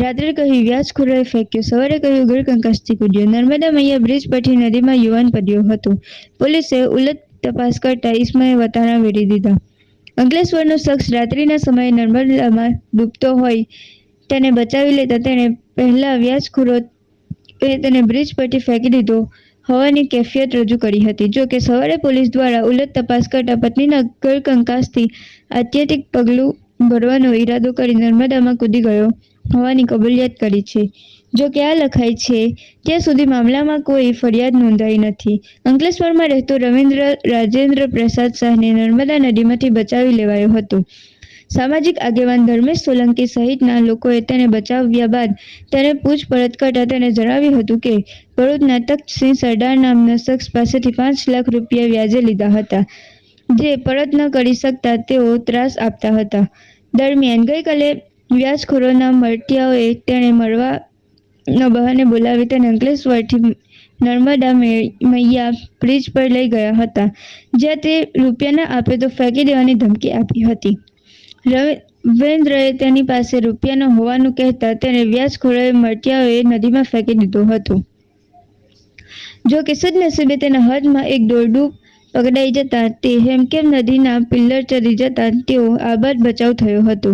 રાત્રે કહ્યું વ્યાજખોરોએ ફેંક્યો. સવારે કહ્યું ગળકંકાસથી કૂદ્યો. નર્મદા મૈયા બ્રિજ પરથી નદીમાં યુવાન પડ્યો હતો. પોલીસે ઉલટ તપાસ કરતા ઈસમાએ વતાણા વેરી દીધા. અંકલેશ્વરનો શખ્સ રાત્રિના સમયે નર્મદામાં ડૂબતો હોય તેને બચાવી લેતા તેણે પહેલા વ્યાજખોરો તેને બ્રિજ પરથી ફેંકી દીધો. હોવાની કેફિયત રજૂ કરી હતી. જો કે સવારે પોલીસ દ્વારા ઉલટ તપાસ કરતા પત્નીના ગળકંકાસથી આત્યંતિક પગલું ભરવાનો ઈરાદો કરી નર્મદામાં કૂદી ગયો હોવાની કબૂલિયાત કરી છે. જો કે આ લખાય છે, ત્યાં સુધી મામલામાં કોઈ ફરિયાદ નોંધાઈ નથી. અંકલેશ્વરમાં રહેતો રવિન્દ્ર, રાજેન્દ્ર પ્રસાદ શાહને નર્મદા નદીમાંથી બચાવી લેવાયો હતો. સામાજિક આગેવાન ધર્મેશ સોલંકી સહિતના લોકોએ તેને બચાવ્યા બાદ તેને પૂછપરછ કરતા તેને જણાવ્યું હતું કે, ભરૂચના તખ્તસિંહ સરદાર નામના શખ્સ પાસેથી પાંચ લાખ રૂપિયા વ્યાજે લીધા હતા. જે પરત ન કરી શકતા તેઓ ત્રાસ આપતા હતા. દરમિયાન ગઈકાલે વ્યાસખોરોના મળતિયાઓએ તેને મળવાના બહાને બોલાવી તેને અંકલેશ્વરથી નર્મદા મૈયા બ્રિજ પર લઈ ગયા હતા, જ્યાં તે રૂપિયા ના આપે તો ફેંકી દેવાની ધમકી આપી હતી. રવિન્દ્રએ તેની પાસે રૂપિયા ન હોવાનું કહેતા તેને વ્યાસખોરોએ મળતિયાઓએ નદીમાં ફેંકી દીધો હતો. જો કે સદનસીબે તેના હાથમાં એક દોરડું પકડાઈ જતા તે હેમકેમ નદીના પિલ્લર ચડી જતા તેઓ આબાદ બચાવ થયો હતો.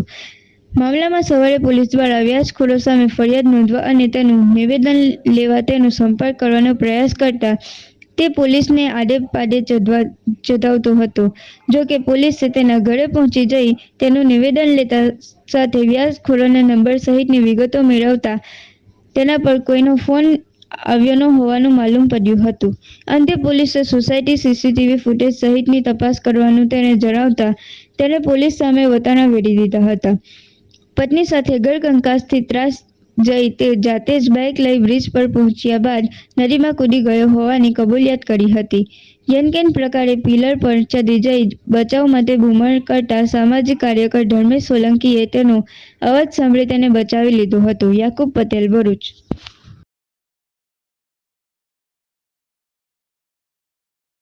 મામલામાં સવારે પોલીસ દ્વારા વ્યાજખોરો સામે ફરિયાદ નોંધવા અને તેનું નિવેદન લેવા તેનો સંપર્ક કરવાનો પ્રયાસ કરતા તે પોલીસને આડે પાડે ચઢવા ચઢાવતો હતો. જો કે પોલીસે તેના ઘરે પહોંચી જઈ તેનું નિવેદન લેતા સાથે વ્યાજખોરોના નંબર સહિતની વિગતો મેળવતા તેના પર કોઈનો ફોન આવ્યો ન હોવાનું માલુમ પડ્યું હતું. અંતે પોલીસે સોસાયટી સીસીટીવી ફૂટેજ સહિતની તપાસ કરવાનું તેને જણાવતા તેને પોલીસ સામે વતાણા વેડી દીધા હતા. પત્ની સાથે ગળકંકાસથી ત્રાસ જઈ તે જાતે જ બાઇક લઈ બ્રિજ પર પહોંચ્યા બાદ નદીમાં કૂદી ગયો હોવાની કબૂલિયાત કરી હતી. યનકેન પ્રકારે પિલર પર ચડી જઈ બચાવ માટે બૂમણ કરતા સામાજિક કાર્યકર ધર્મેશ સોલંકીએ તેનો અવાજ સાંભળી તેને બચાવી લીધો હતો. યાકુબ પટેલ ભરૂચ.